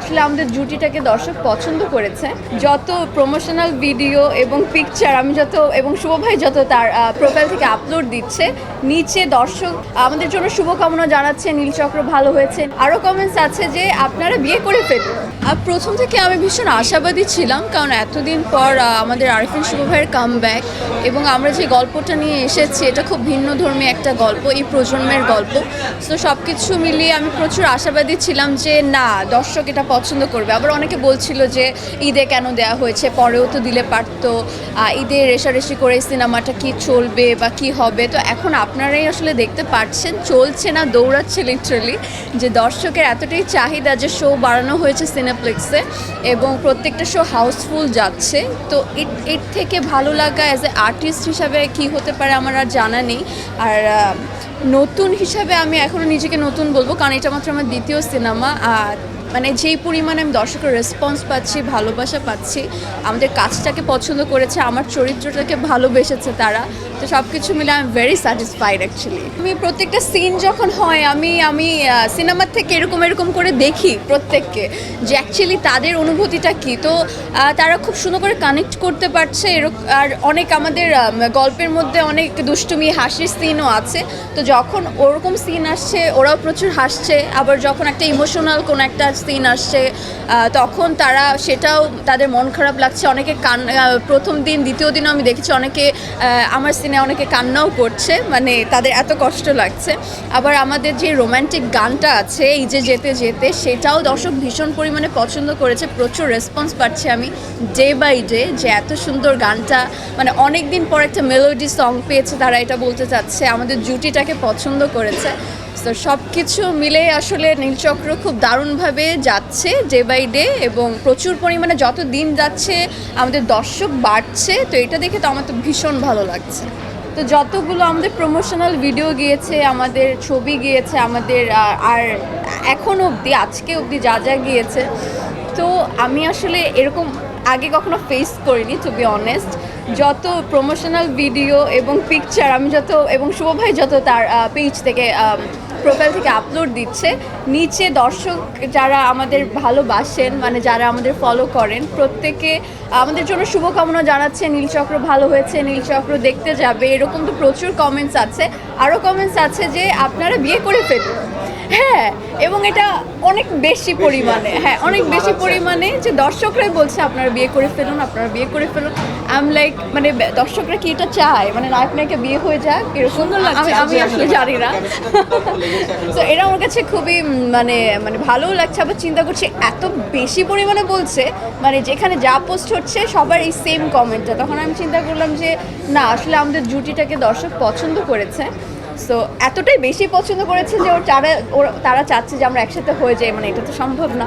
আসলে আমাদের জুটিটাকে দর্শক পছন্দ করেছে। যত প্রমোশনাল ভিডিও এবং পিকচার আমি যত এবং শুভ ভাই যত তার প্রোফাইল থেকে আপলোড দিচ্ছে, নিচে দর্শক আমাদের জন্য শুভকামনা জানাচ্ছে, নীলচক্র ভালো হয়েছে। আরও কমেন্টস আছে যে আপনারা বিয়ে করে ফেলুন। আর প্রথম থেকে আমি ভীষণ আশাবাদী ছিলাম, কারণ এতদিন পর আমাদের আরিফিন শুভ ভাইয়ের কাম এবং আমরা যে গল্পটা নিয়ে এসেছি, এটা খুব ভিন্ন ধর্মী একটা গল্প, এই প্রজন্মের গল্প। তো সব কিছু মিলিয়ে আমি প্রচুর আশাবাদী ছিলাম যে, না, দর্শক এটা পছন্দ করবে। আবার অনেকে বলছিল যে ঈদে কেন দেওয়া হয়েছে? পরেও তো দিলে পারতো। ঈদে রেশারেশি করে সিনেমাটা কি চলবে বা কি হবে? তো এখন আপনারাই আসলে দেখতে পাচ্ছেন চলছে না, দৌড়াচ্ছে লিটারালি যে দর্শকের এতটাই চাহিদা যে শো বাড়ানো হয়েছে সিনেপ্লেক্সে এবং প্রত্যেকটা শো হাউসফুল যাচ্ছে। তো এর- থেকে ভালো লাগা অ্যাজ এ আর্টিস্ট হিসাবে কি হতে পারে আমার আর জানা নেই। আর নতুন হিসাবে আমি এখনও নিজেকে নতুন বলব, কারণ এটা মাত্র আমার দ্বিতীয় সিনেমা। আর মানে যেই পরিমাণে আমি দর্শকের রেসপন্স পাচ্ছি, ভালোবাসা পাচ্ছি, আমাদের কাজটাকে পছন্দ করেছে, আমার চরিত্রটাকে ভালোবেসেছে তারা, তো সব কিছু মিলে I am very satisfied actually আমি প্রত্যেকটা সিন যখন হয়, আমি আমি সিনেমার থেকে এরকম এরকম করে দেখি প্রত্যেককে যে অ্যাকচুয়ালি তাদের অনুভূতিটা কী। তো তারা খুব সুন্দর করে কানেক্ট করতে পারছে এরকম আর অনেক আমাদের গল্পের মধ্যে অনেক দুষ্টুমি, হাসির সিনও আছে। তো যখন ওরকম সিন আসছে, ওরাও প্রচুর হাসছে, আবার যখন একটা ইমোশনাল কোনো একটা সিন আসছে তখন তারা সেটাও তাদের মন খারাপ লাগছে। অনেকে কান প্রথম দিন, দ্বিতীয় দিনও আমি দেখেছি অনেকে আমার সিনে অনেকে কান্নাও করছে মানে তাদের এত কষ্ট লাগছে। আবার আমাদের যে রোমান্টিক গানটা আছে, এই যে যেতে যেতে, সেটাও দর্শক ভীষণ পরিমাণে পছন্দ করেছে। প্রচুর রেসপন্স পাচ্ছি আমি ডে বাই ডে যে এত সুন্দর গানটা মানে অনেক দিন পর একটা মেলোডি সং পেয়েছে তারা, এটা বলতে চাচ্ছে। আমাদের জুটিটাকে পছন্দ করেছে। তো সব কিছু মিলে আসলে নীলচক্র খুব দারুণভাবে যাচ্ছে ডে বাই ডে এবং প্রচুর পরিমাণে যত দিন যাচ্ছে আমাদের দর্শক বাড়ছে। তো এটা দেখে তো আমার তো ভীষণ ভালো লাগছে। তো যতগুলো আমাদের প্রমোশনাল ভিডিও গিয়েছে, আমাদের ছবি গিয়েছে, আমাদের আর এখন অবধি, আজকে অবধি যা যা গিয়েছে। তো আমি আসলে এরকম আগে কখনো ফেস করিনি টু বি অনেস্ট যত প্রমোশনাল ভিডিও এবং পিকচার আমি যত, এবং শুভ ভাই যত তার পেজ থেকে প্রোফাইল থেকে আপলোড দিচ্ছে, নিচে দর্শক যারা আমাদের ভালোবাসেন মানে যারা আমাদের ফলো করেন, প্রত্যেকে, আমাদের জন্য শুভকামনা জানাচ্ছে নীলচক্র ভালো হয়েছে নীলচক্র দেখতে যাবে, এরকম তো প্রচুর কমেন্টস আছে। আরও কমেন্টস আছে যে আপনারা বিয়ে করে ফেলুন। হ্যাঁ এবং এটা অনেক বেশি পরিমাণে হ্যাঁ অনেক বেশি পরিমাণে যে দর্শকরাই বলছে আপনারা বিয়ে করে ফেলুন আপনারা বিয়ে করে ফেলুন। আম লাইক মানে দর্শকরা কি এটা চায়? মানে নায়ক নায়িকা বিয়ে হয়ে যাক এরকম আমি আমি আসলে জানি না। তো এটা আমার কাছে খুবই মানে মানে ভালোও লাগছে আবার চিন্তা করছি এত বেশি পরিমাণে বলছে মানে যেখানে যা পোস্ট হচ্ছে সবার এই সেম কমেন্টটা তখন আমি চিন্তা করলাম যে না আসলে আমাদের জুটিটাকে দর্শক পছন্দ করেছে। সো এতটাই বেশি পছন্দ করেছে যে ওর তারা ওর তারা চাচ্ছে যে আমরা একসাথে হয়ে যাই মানে এটা তো সম্ভব না।